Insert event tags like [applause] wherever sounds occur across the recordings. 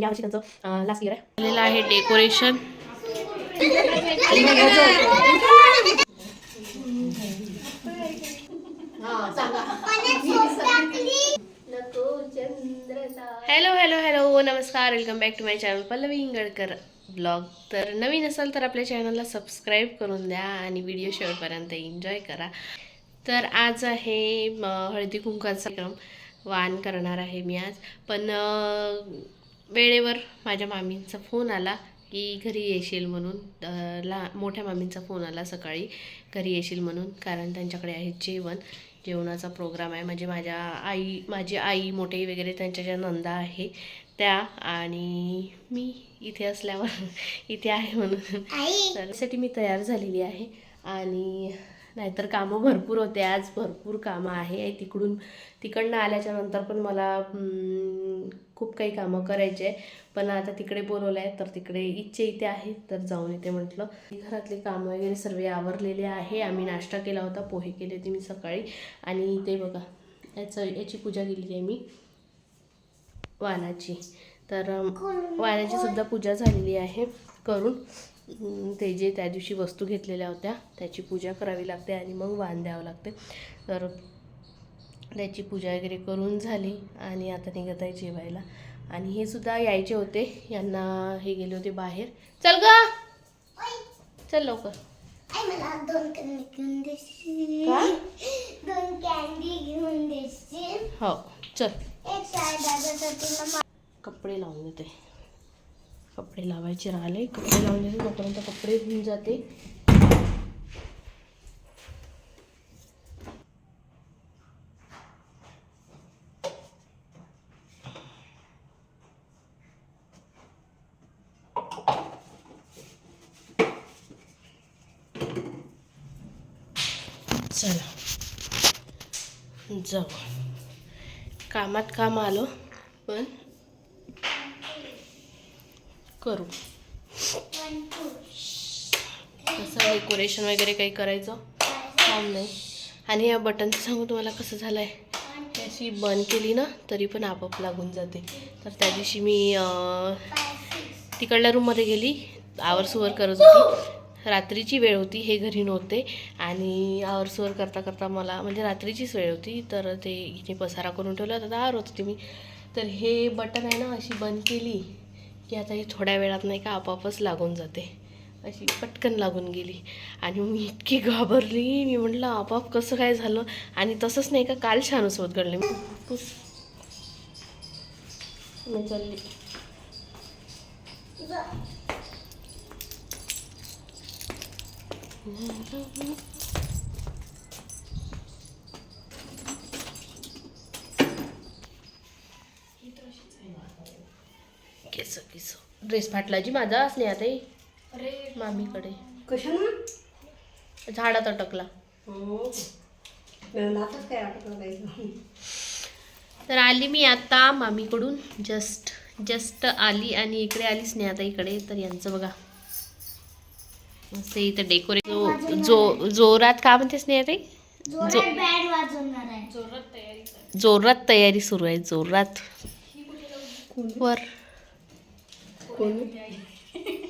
आणि यावर्षी त्यांचं लास्ट इयर आहे. झालेलं आहे डेकोरेशन हॅलो हॅलो हॅलो नमस्कार. Welcome back to my channel Pallavi Ingadkar blog तर नवीन असाल तर आपल्या चॅनलला सबस्क्राईब करून द्या आणि व्हिडिओ शेवटपर्यंत एन्जॉय करा. तर आज आहे हळदी कुंकाचा कार्यक्रम. वान करणार आहे मी आज. पण वेळेवर माझ्या मामींचा फोन आला की घरी येशील म्हणून ला मोठ्या मामींचा फोन आला सकाळी घरी येशील म्हणून कारण त्यांच्याकडे आहे जेवण जेवणाचा प्रोग्राम आहे. म्हणजे माझ्या आई माझी आई मोठे वगैरे त्यांच्या ज्या नंदा आहे त्या आणि मी इथे असल्यावर इथे आहे म्हणून. त्यासाठी मी तयार झालेली आहे. आणि नाहीतर कामं भरपूर होते. आज भरपूर कामं आहे. तिकडून तिकडनं आल्याच्यानंतर पण मला खूप काही कामं करायचे आहे पण आता तिकडे बोलवलं आहे तर तिकडे इच्छा इथे आहे तर जाऊन येते म्हटलं. घरातले कामं वगैरे सर्व आवरलेले आहे. आम्ही नाश्ता केला होता पोहे केले होते मी सकाळी. आणि ते बघा याचं याची पूजा केलेली आहे मी. वाणाची तर वानाची सुद्धा पूजा झालेली आहे करून. ते जे त्या दिवशी वस्तू घेतलेल्या होत्या त्याची पूजा करावी लागते आणि मग वाण द्यावं लागते. तर त्याची पूजा वगैरे करून झाली आणि आता निघत आहे जेवायला. आणि हे सुद्धा यायचे होते यांना हे गेले होते बाहेर. चल ग! चल लवकर. हो चल. कपडे लावून देते. कपडे लावायचे राहिले. कपडे लावले तोपर्यंत कपडे होऊन जाते. चला. जाऊ. कामात काम आलो पण करू. कसं डेकोरेशन वगैरे काही करायचं? काम नाही आणि या बटनचं सांगू तुम्हाला कसं झालं आहे अशी बंद केली ना तरी पण आपोआप लागून जाते. तर त्या दिवशी मी तिकडल्या रूममध्ये गेली. आवरसुवर करत होती. रात्रीची वेळ होती हे घरी नव्हते. आणि आवरसुवर करता करता मला म्हणजे रात्रीचीच वेळ होती तर ते इथे पसारा करून ठेवला होता. तर आवरत होती मी. तर हे बटन आहे ना अशी बंद केली. की आता ही थोड्या वेळात नाही का आपोआपच लागून जाते. अशी पटकन लागून गेली. आणि मी इतकी घाबरली. मी म्हटलं आपोआप कसं काय झालं? आणि तसंच नाही का काल छानच होत घडले. मी चालली. Mm-hmm. केस केस. ड्रेस फाटला जी माझा स्नेहा ताई मामीकडे. कशानं झाडात अटकला. हो. तर आली मी आता मामीकडून. जस्ट जस्ट आली आणि इकडे आली स्नेहाताईकडे. तर यांचं बघा. असे इथं डेकोरेट जो जो जोरात का म्हणते स्नेहाताई? जोरात बँड वाजवणार आहे. जोरात तयारी सुरू आहे जोरात. वर.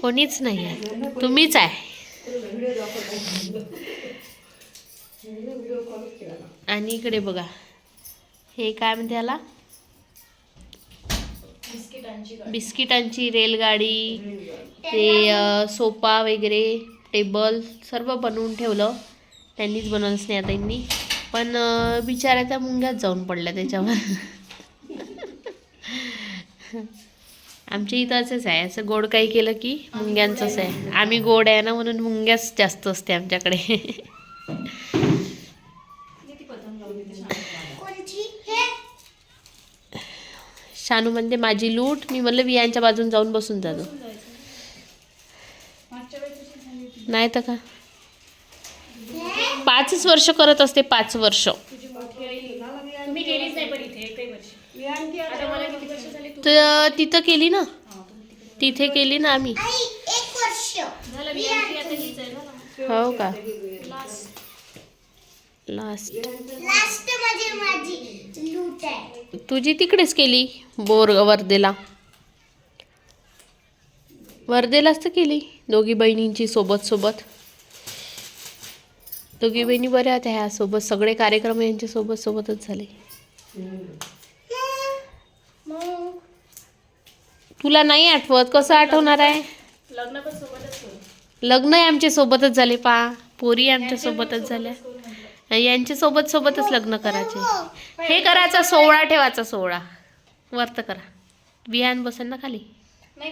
कोणीच नाही आहे. तुम्हीच आहे. आणि इकडे बघा. हे काय म्हणते याला? बिस्किटांची रेलगाडी ते सोपा सोफा वगैरे टेबल सर्व बनवून ठेवलं. त्यांनीच बनवलं स्नेहाताईंनी पण अ, बिचाऱ्या त्या मुंग्यात जाऊन पडल्या त्याच्यावर. [laughs] आमच्या इथं असंच आहे. असं गोड काही केलं की मुंग्यांचंच आहे. आम्ही गोड आहे ना म्हणून मुंग्याच जास्त असते आमच्याकडे. कोणची? हे? शानू म्हणते माझी लूट. मी म्हणलं वियांच्या बाजून जाऊन बसून जातो नाही तर का? पाचच वर्ष करत असते पाच वर्ष? तर तिथं केली ना? तिथे केली ना आम्ही. आई एक वर्ष. हो का? लास्ट लास्टमध्ये माझी लूट आहे. तुझी तिकडेच केली बोर वर्देला वर्धेलाच तर केली दोघी बहिणींची सोबत सोबत. दोघी बहिणी बऱ्या होत्या ह्या सोबत सगळे कार्यक्रम यांच्या सोबत सोबतच झाले. तुला नाही आठवत? कसं आठवणार आहे? लग्न पण सोबतच करू लग्न आमच्या सोबतच झाले पा. पोरी आमच्या सोबतच झाल्या. यांच्या सोबत सोबतच लग्न करायचे. हे करायचा सोहळा ठेवायचा सोहळा. वर्त करा. बिहान बसेल ना खाली?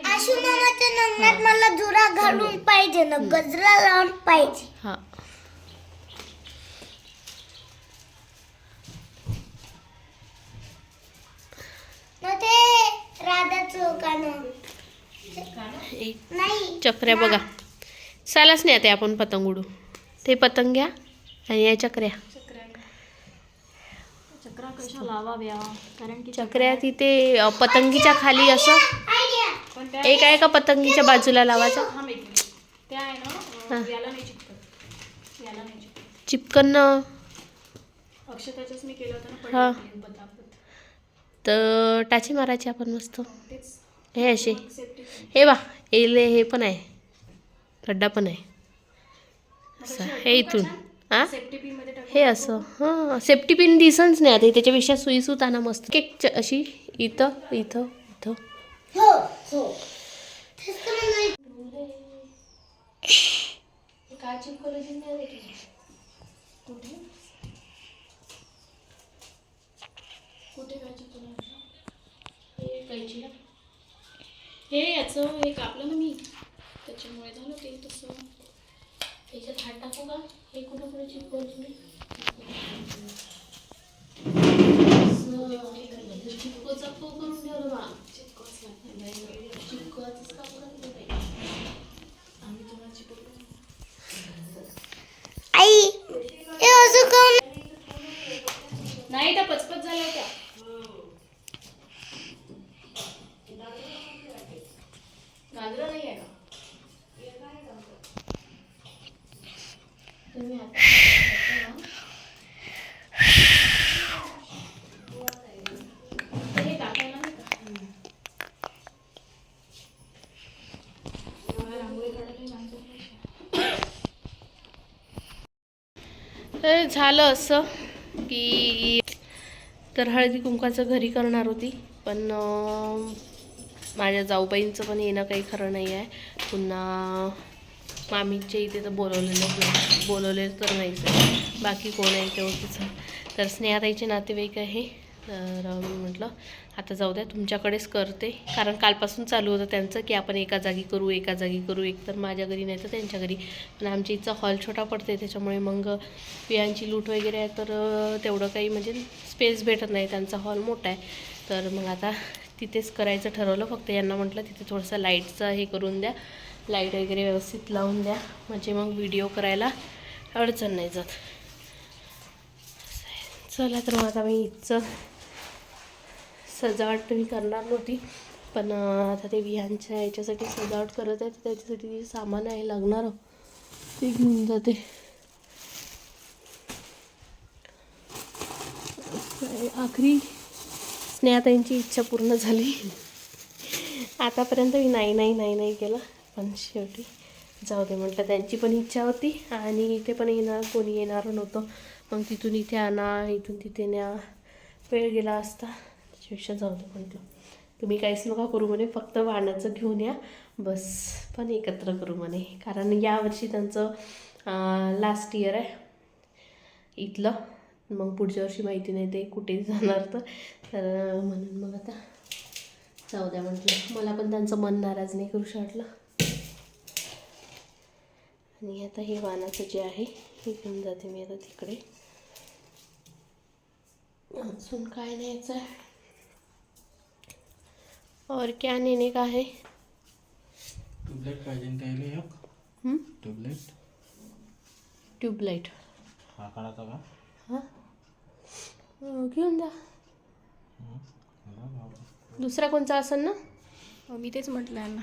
आशू मामाच्या नंगात मला जुरा घालून पाहिजे ना गजरा लावून पाहिजे. हा. न ते नाही चक्र्या बघा. चालाच नाही आता आपण पतंग उडू. ते पतंग घ्या आणि या चक्र्या. चक्रा कशा लावाव्या? कारण की चक्र्या तिथे पतंगीच्या खाली असं. एक आहे का पतंगीच्या बाजूला लावायचं? हा माहिती त्या आहे ना अं, याला नाही चिपकत याला नाही चिपकत चिपकन अक्षताच्याच मी केलं होतं हा. तर टाची मारायची आपण मस्त. हे असे हे बा एले हे पण आहे. खड्डा पण आहे. असं हे इथून. हा सेफ्टी पिनमध्ये टाकून हे असं. हां सेफ्टी पिन दिसच नाही आता. त्याच्यापेक्षा सुई सुत आणा मस्त केक अशी इथं इथं इथं. हो [laughs] कुठे तेच तुला? हे काय ना. हे याचं हे कापलं ना मी. त्याच्यामुळे झालं ते तसं. याच्यात हात टाकू का? हे कुठं कुठे चिपकवलं मी चिपको चपको करून ठेवलं बा चिपकवच लागतं चिपकवायचंच काम करत नाही आम्ही तुम्हाला चिपकलो आई हे असं काऊन नाही त्या पचपच झाल्या होत्या गाजरा नाही आहे का तुम्ही आता हे टाकायला नाही का मला रांगोळी काढायला लागतं. तर झालं असं की तर हळदी कुंकाचं घरी करणार होती पण माझ्या जाऊबाईंचं पण येणं काही खरं नाही आहे. पुन्हा मामीच्या इथे तर बोलवलेलं बोलवलेलं तर नाहीच बाकी कोण आहे ते तिचं. तर स्नेहाताईचे नातेवाईक आहे. तर मी म्हटलं आता जाऊ द्या तुमच्याकडेच करते. कारण कालपासून चालू होतं त्यांचं की आपण एका जागी करू एका जागी करू. एक तर माझ्या घरी नाही तर त्यांच्या घरी. पण आमच्या इथचा हॉल छोटा पडते त्याच्यामुळे मग बियांची लूट वगैरे आहे तर तेवढं काही म्हणजे स्पेस भेटत नाही. त्यांचा हॉल मोठा आहे. तर मग आता तिथेच करायचं ठरवलं. फक्त यांना म्हटलं तिथे थोडंसं लाईटचं हे करून द्या. लाइट वगैरे व्यवस्थित लावून द्या. म्हणजे मग व्हिडिओ करायला अडचण नाही जात. चला तर मग आता मी इथचं सजावट मी करणार नव्हती. पण आता ते विहांच्या याच्यासाठी सजावट करत आहे तर त्याच्यासाठी जे सामान आहे लागणार. ते घेऊन जाते. आखरी. स्नेहाताईंची इच्छा पूर्ण झाली. आतापर्यंत मी नाही नाही नाही नाही केलं. पण शेवटी जाऊ दे म्हटलं त्यांची पण इच्छा होती आणि इथे पण येणार कोणी येणार नव्हतं. मग तिथून इथे आणा इथून तिथे न्या. वेळ गेला असता. त्याच्यापेक्षा जाऊ दे म्हटलं तुम्ही काहीच नका करू म्हणे फक्त वाणाचं घेऊन या. बस पण एकत्र करू म्हणे. कारण यावर्षी त्यांचं लास्ट इयर आहे. इथलं. मग पुढच्या वर्षी माहिती नाही ते कुठे जाणार तर. तर म्हणून मग आता जाऊ द्या म्हटलं. मला पण त्यांचं मन नाराज नाही करू शकलं. आणि आता हे वानाचं जे आहे हे घेऊन जाते मी आता तिकडे. अजून काय न्यायचं आहे? और क्या नेने का है? ट्यूबलाइट पाहिजे ना त्याला एक हं? ट्यूबलाइट ट्यूबलाईट हा? काढायचा का हां अं, घेऊन द्या दुसरा कोणचा असेल ना? मी तेच म्हटलं यांना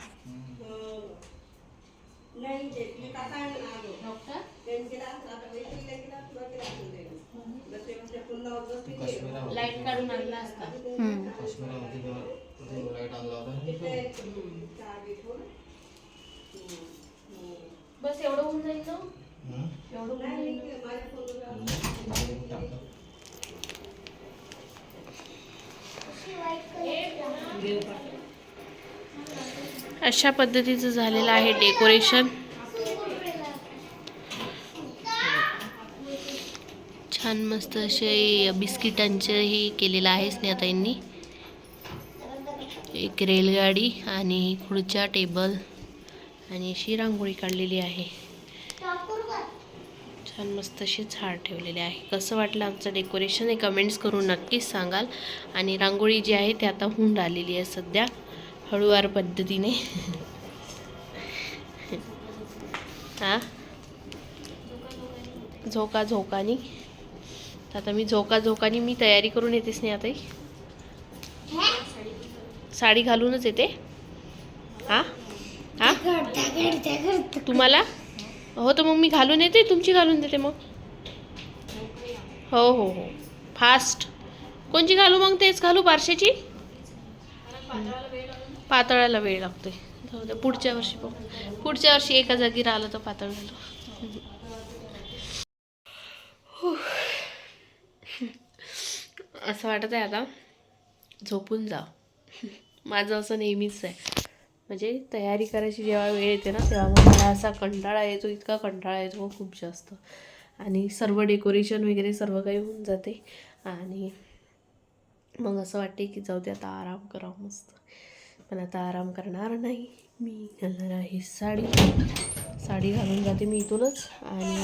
नाही ते मी काका आहे म्हणजे लाइट आणला होता. बस एवढं होऊन जाईल ना हं? एवढं होऊन जाईल ना? टाकतो. अशा पद्धतीचं झालेलं आहे डेकोरेशन छान मस्त असे बिस्किटांचं हे केलेलं आहे स्नेहाताईंनी एक रेलगाडी आणि खुर्च्या टेबल आणि अशी रांगोळी काढलेली आहे. छान मस्त असे झाड ठेवलेले आहे. कसं वाटलं आमचं डेकोरेशन हे कमेंट्स करून नक्कीच सांगाल. आणि रांगोळी जी आहे ती आता होऊन राहिलेली आहे सध्या हळूवार पद्धतीने. हा? झोका झोकानी. आता मी झोका झोकानी मी तयारी करून येतेच नाही आता साडी घालूनच येते. हा? हा? तुम्हाला? हो तर मग मी घालून येते तुमची घालून देते मग. हो हो हो. फास्ट कोणची घालू मग तेच? घालू बारशाची? पातळाला वेळ लागतोय. जाऊ द्या पुढच्या वर्षी बघू. पुढच्या वर्षी एका जागी राहिलं तर पातळ घालू असं वाटत आहे आता. झोपून जा माझं असं नेहमीच आहे. म्हणजे तयारी करायची जेव्हा वेळ येते ना तेव्हा मग मला असा कंटाळा येतो इतका कंटाळा येतो खूप जास्त. आणि सर्व डेकोरेशन वगैरे सर्व काही होऊन जाते. आणि मग असं वाटते की जाऊ दे आता आराम करावं मस्त. पण आता आराम करणार नाही. मी घालणार आहे साडी. साडी घालून जाते मी इथूनच. आणि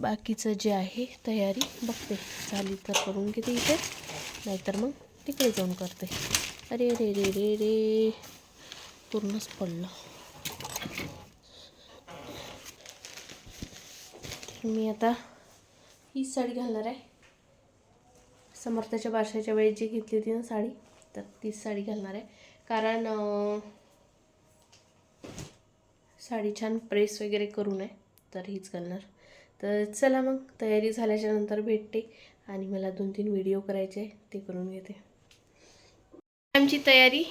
बाकीचं जे आहे तयारी बघते. झाली तर करून घेते इथे. नाहीतर मग तिकडे जाऊन करते. अरे रे रे रे रे. पूर्णच पडलं. मी आता हीच साडी घालणार आहे. समर्थाच्या बारशाच्या वेळेस जी घेतली होती ना साडी तर तीच साडी घालणार आहे. कारण साडी छान प्रेस वगैरे करून आहे तर हीच घालणार. तर चला मग तयारी झाल्याच्यानंतर भेटते आणि मला दोन तीन व्हिडिओ करायचे आहे ते करून घेते. आमची तयारी.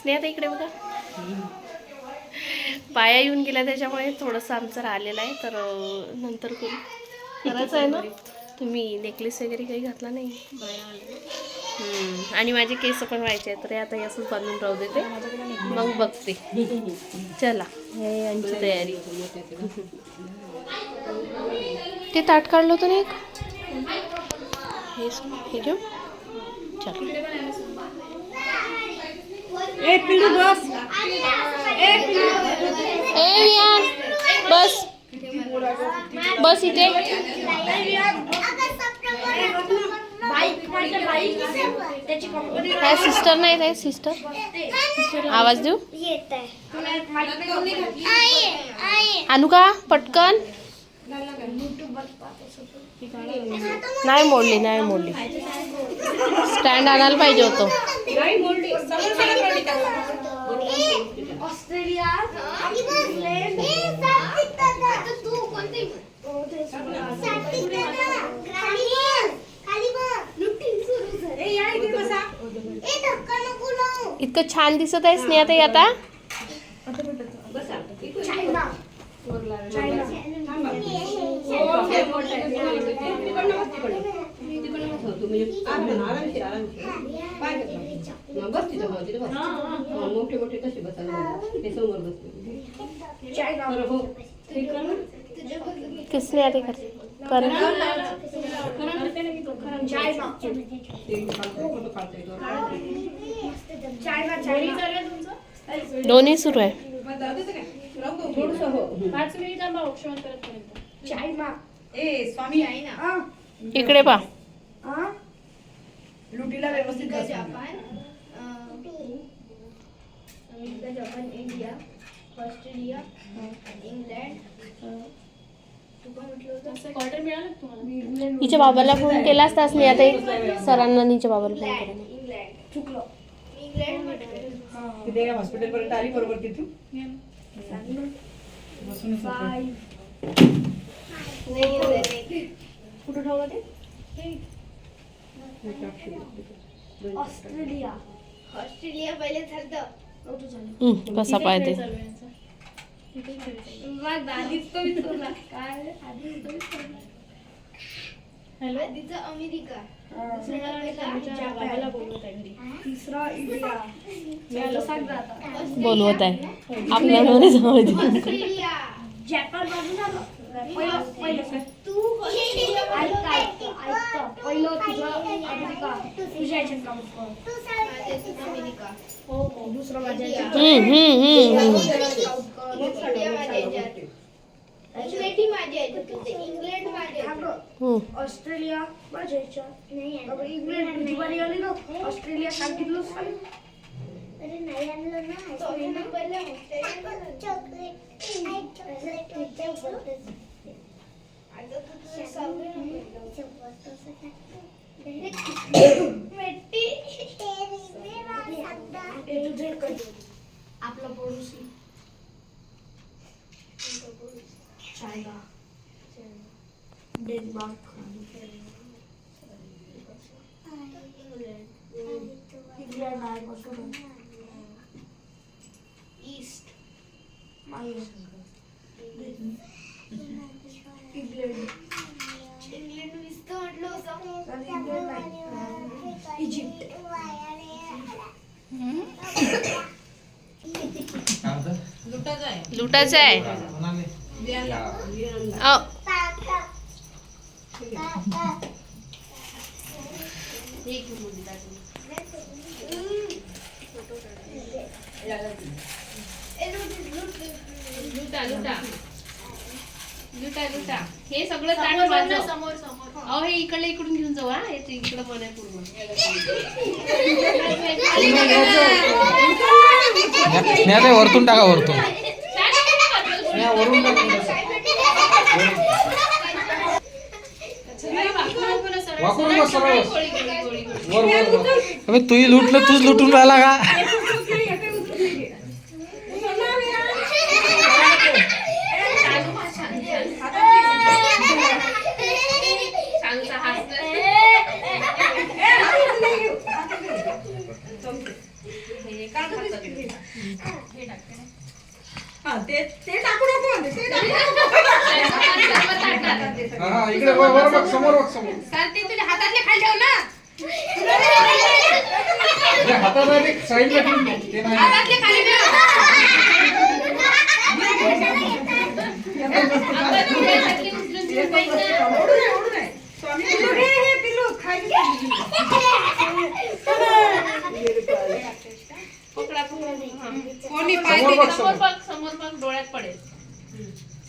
स्नेहा इकडे बघा. पाया येऊन गेला त्याच्यामुळे थोडंसं आमचं राहिलेलं आहे. तर नंतर करू. करायचं आहे ना? तुम्ही नेकलेस वगैरे काही घातला नाही? आणि माझे केस पण व्हायचे आहेत. तर आता असंच बांधून राहू देते. मग बघते. चला. हे यांची तयारी. ते ताट काढलं होतं ना एक? हे घेऊ. चल. ए बस. ए विहान बस. बस इथे. काय सिस्टर नाही काय सिस्टर आवाज देऊ? येत आहे आणू का? पटकन. नाही मोडली नाही मोडली. स्टँड आणायला पाहिजे होतं. ऑस्ट्रेलिया तू कोणते इतकं छान दिसत आहे स्नेहाताई आता आरामशीर आरामशीर पाय घेतला. मग बस तिथं हो, बस. मोठे मोठे कसे बसायला ते समोर बसते हो. की स्नेहाताई कर दोन्ही सुरू आहे ए स्वामी आहे ना. इकडे पा. लुटीला व्यवस्थित बस. America Japan India Australia England. तू काय म्हटलं होतं? क्वार्टर मिळालं का तुम्हाला? हिच्या बाबाला फोन केला असता स्नेहाताई सरांना हिच्या बाबाला फोन केला. इंग्लंड. चुकलो. इंग्लंड म्हटलं. तिथे हॉस्पिटल पर्यंत आली बरोबर तिथून? बसून कुठं ठेवलं ते? ऑस्ट्रेलिया। ऑस्ट्रेलिया पहिले झालं हम्म, कसा पाहते चालू आहे यांचा. मग आधीच तो विचारला काय आधीच तो विचारला हॅलो? आधीचं अमेरिका। दुसऱ्या बाबाला बोलवत आहे घरी तिसरा इंडिया। मी आलो सांग आता बोलवत आहे आपल्या घरी जाऊ दे. ऑस्ट्रेलिया। जपान मधून झालं पहिलं पहिलं तू ऐक ऐक ऐक पहिलं तुझं अमेरिका तुझ्या ह्याच्यात काम कर अमेरिका हो हो दुसरं माझ्या ह्याच्यात. हम्म, हम्म, हम्म, हम्म. ऑस्ट्रेलिया माझ्या ह्याच्यात युनायटी माझ्या ह्याच्यात होते इंग्लंड माझ्या ह्याच्यात. हम्म. ऑस्ट्रेलिया माझ्या ह्याच्यात अगं, इंग्लंड तुझी बारी आली ना ऑस्ट्रेलिया सांगितलं सांग अरे नाही आणलं ना. चौथ्या नंबरला. आपला पडोस चायना डेन्मार्क इंग्लंड आहे बघ ईस्ट इंग्लंड इंग्लंड वीस तर म्हटलं होतं आणि इंग्लंड नाही इजिप्त काय होतं लुटायचं आहे म्हणाले अ, लुटा लुटा लुटा लुटा हे सगळं ताट माझं समोर समोर अहो हे इकडलं इकडून घेऊन जाऊ हा याचं इकडं आहे पूर्ण नाही ते वरतून टाका वरतून नाही, वरून तूही लुटलं तूच लुटून राहिला का हा इकडे वर वर बघ समोर बघ समोर तुझ्या हातातले खाली ठेव ना अरे हातात आले साईडला ठेवून दे. ते नाही हातातले खाली ठेव आता तू याच्यातली उचलून घेऊन जाईल ना. पकडा पकडा हा. समोर बघ समोर बघ डोळ्यात पडेल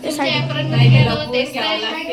तुमच्या ऍपरन नाही केलं तेच नाही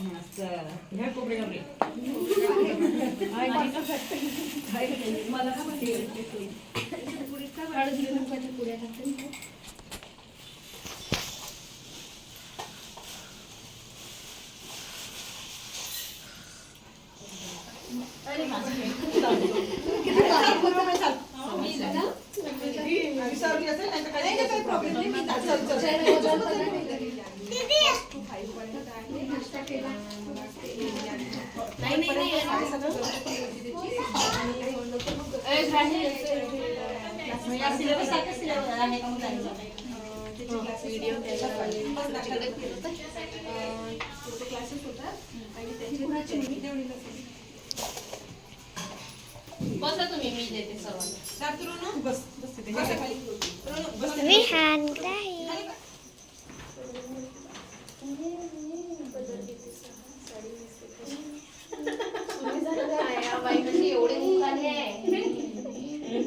ह्या कोबडे मला बसा तुम्ही मी देते सर्वांना रात्री रोनू, बस बस तिथे. बसा खाली. रोनू, बस तिथे. विहान ग्राही या बाई कशी एवढी मुखाने आहे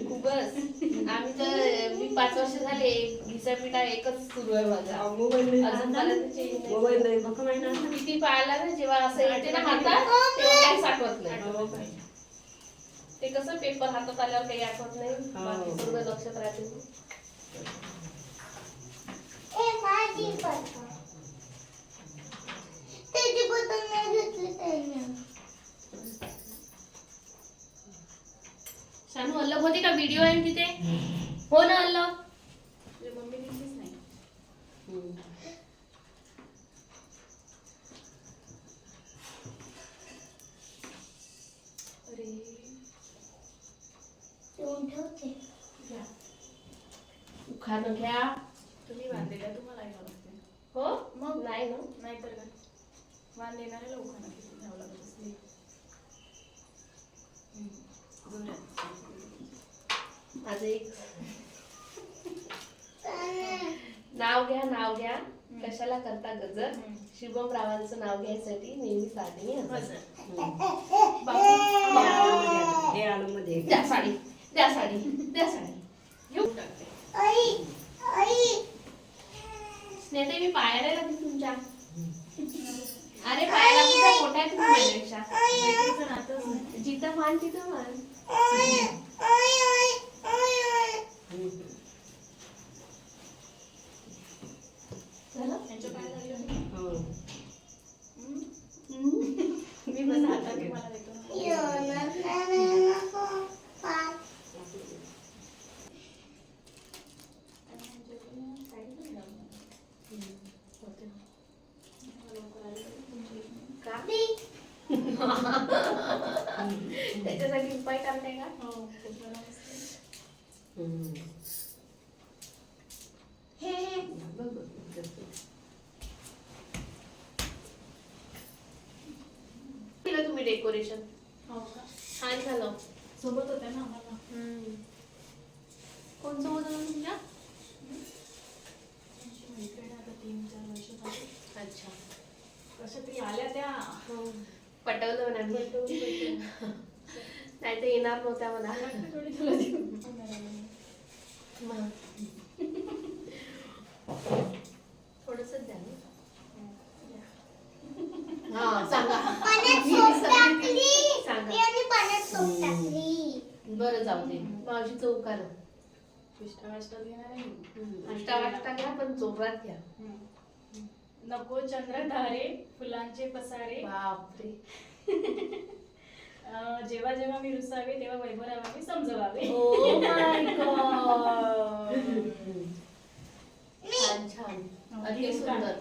खूपच आम्ही तर मी पाच वर्ष झाले एकच सुरू आहे माझा. किती पाहिला ना जेव्हा असं येते ना हातात तेव्हा साठवत नाही. ते कसं पेपर हातात आल्यावर काही आठवत नाही. बाकी सगळं लक्षात राहते. शानू अल्लग होते का? व्हिडिओ आहे ना तिथे? हो ना अल्लग. ठेवून ठेवते. खाणं घ्या. तुम्ही बांधलेल्या तुम्हाला ऐकावं लागते हो? मग? नाही ना. नाहीतर काय? वाण देणाऱ्या लोकांना किती घ्यावं लागत असते? माझं एक. नाव घ्या नाव घ्या. कशाला करता गजर? शुभम रावांचं नाव घ्यायसाठी नेहमी साधी मी हसत. हे आलं मध्ये द्या साडी. द्या साडी. द्या साडी. घेऊन टाकते. मी पायाला लागली तुमच्या. अरे पायाला कुठे मोठ्या तुम्ही जिथं मान तिथं मान आई आई आई आई आई झालं त्यांच्या पाया लागले होते. हो. मी बस आता तुम्हाला देतो ना. यो ना ना ना ना पाच का त्याच्यासाठी उपाय करते का हो, खूप बरं असतं. हम्म. हे हे बघ, बघ, बघ. केलं तुम्ही डेकोरेशन. हो का? छान झालं. सोबत होत्या ना आम्हाला. कोणचं होतं तुमच्या? त्यांची मैत्रीण आता तीन चार वर्ष झाली. अच्छा. कशा तरी आल्या त्या. पटवलं म्हणा मी. नाही तर येणार नव्हत्या म्हणा थोडी तुला देऊ. [laughs] थोडस द्या ना. हा सांगा. मी बरं जाऊ दे. मावशी चौका ना पिष्टा वाष्टा देणार आहे. नाश्ता वाटता घ्या पण जोरात घ्या. नको चंद्रधारे फुलांचे पसारे. बापरे. अं, जेव्हा जेव्हा मी रुसावे तेव्हा वैभवरावांनी समजवावे. ओ माय गॉड छान छान. अति सुंदर.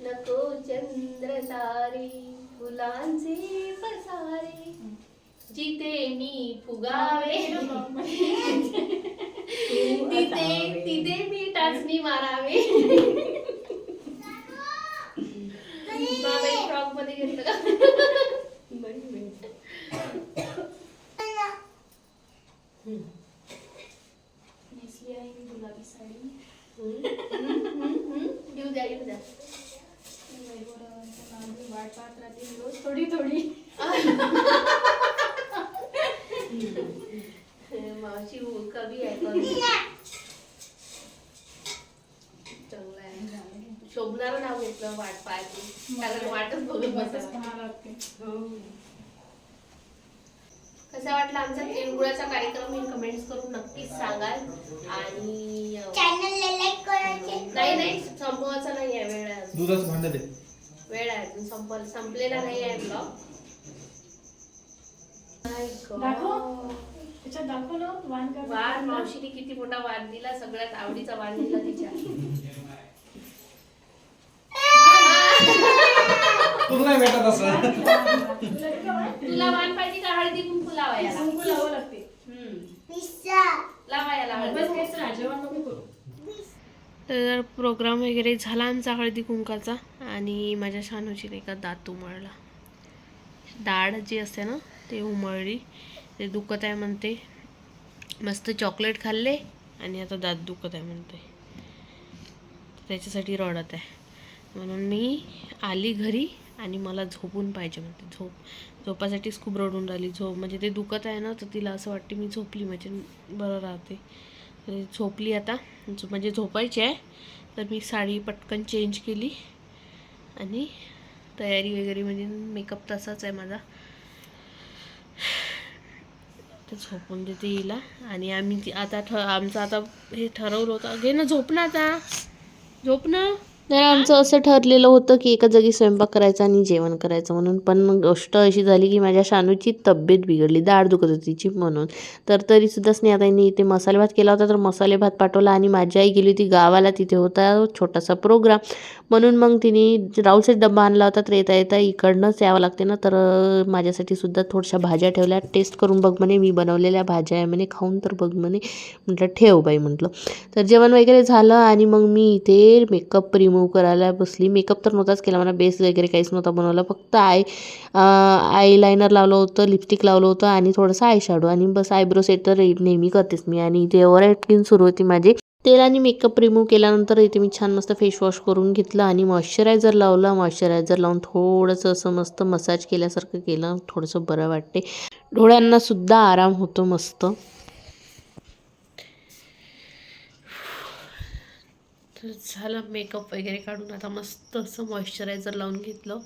नको चंद्र तारे फुलांचे पसारे. जिथे मी फुगावे. तिथे तिथे मी टाचणी मारावे. [laughs] बाबा फ्रॉकमध्ये घेतलं का नेसली आहे मी गुलाबी साडी येऊ द्या येऊ द्या वैभवरावांच्या नावाने वाट पाहत राहते मी रोज थोडी थोडी मावशी कवी आहे कवी चांगलं आहे शोभणार नाव घेतलं वाट पाहते कारण वाटच बघत बसा हो. कसा वाटला आमचा तिळगुळाचा कार्यक्रम हे कमेंट्स करून नक्कीच सांगाल. आणि चॅनलला लाईक करायचे. नाही नाही संपवायचा नाही आहे वेळ आहे. दुधाचं भांड दे. वेळ आहे अजून संपल संपलेला नाही आहे ब्लॉग. दाखव. त्याच्यात वाण का वार मावशीने किती मोठा वार दिला सगळ्यात आवडीचा वार दिला तिच्या. [laughs] तुला नाही भेटत असं. तुला वाण पाहिजे का हळदी कुंकू लावायला? कुंकू लावावं लागते. लावायला हळदी बस हेच राजवान नको करू. तर प्रोग्राम वगैरे झाला आमचा हळदी कुंकाचा आणि माझ्या शानूची नाही का दात उमळला. डाळ जी असते ना ते उमळली. ते दुखत आहे म्हणते. मस्त चॉकलेट खाल्ले आणि आता दात दुखत आहे म्हणते. त्याच्यासाठी रडत आहे. म्हणून मी आली घरी. आणि मला झोपून पाहिजे म्हणते. झोप झोपासाठीच खूप रडून राहिली. झोप म्हणजे ते दुखत आहे ना तर तिला असं वाटते मी झोपली म्हणजे बरं राहते. झोपली आता. म्हणजे झोपायची आहे. तर मी साडी पटकन चेंज केली. आणि तयारी वगैरे म्हणजे मेकअप तसाच आहे माझा. तर झोपून देते हिला. आणि आम्ही ती- आता ठ आमचं आता हे ठरवलं होतं. घे ना झोप ना आता. झोप ना. तर आमचं असं ठरलेलं होतं की एका जागी स्वयंपाक करायचा आणि जेवण करायचं म्हणून. पण गोष्ट अशी झाली की माझ्या शानूची तब्येत बिघडली दाढ दुखत होती तिची म्हणून. तर तरीसुद्धा स्नेहाताईंनी इथे मसाले भात केला होता तर मसाले भात पाठवला आणि माझी आई गेली होती गावाला तिथे होता छोटासा प्रोग्राम. म्हणून मग तिने राहुलचा डब्बा आणला होता तर येता येता इकडनंच यावं लागते ना तर माझ्यासाठी सुद्धा थोड्याशा भाज्या ठेवल्या. टेस्ट करून बघ म्हणे मी बनवलेल्या भाज्या आहे म्हणे खाऊन तर बघ म्हणे. म्हटलं ठेव बाई म्हटलं. तर जेवण वगैरे झालं आणि मग मी इथे मेकअप रिमूव्ह रिमूव्ह करायला बसली. मेकअप तर नव्हताच केला मला बेस वगैरे काहीच नव्हता बनवला. फक्त आय आय लायनर लावलं होतं लिपस्टिक लावलं होतं आणि थोडंसं आय शॅडो आणि बस आयब्रो सेट तर नेहमी करतेच मी. आणि इथे ओवर ॲक्टिंग सुरू होती माझी तेलाने मेकअप रिमूव्ह केल्यानंतर इथे मी छान मस्त फेस वॉश करून घेतलं आणि मॉइश्चरायझर लावलं. मॉइश्चरायझर लावून थोडंसं असं मस्त मसाज केल्यासारखं केलं. थोडंसं बरं वाटते. डोळ्यांनासुद्धा आराम होतो मस्त. तर झालं मेकअप वगैरे काढून आता मस्त असं मॉइश्चरायझर लावून घेतलं.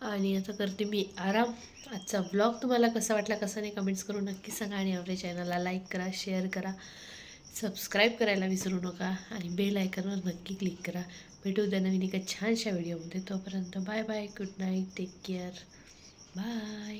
आणि आता करते मी आराम. आजचा ब्लॉग तुम्हाला कसा वाटला कसा नाही कमेंट्स करून नक्की सांगा आणि आपल्या चॅनलला लाईक करा शेअर करा. सबस्क्राईब करायला विसरू नका आणि बेल आयकनवर नक्की क्लिक करा. भेटू द्या नवीन एका छानशा व्हिडिओमध्ये तोपर्यंत bye bye good night take care bye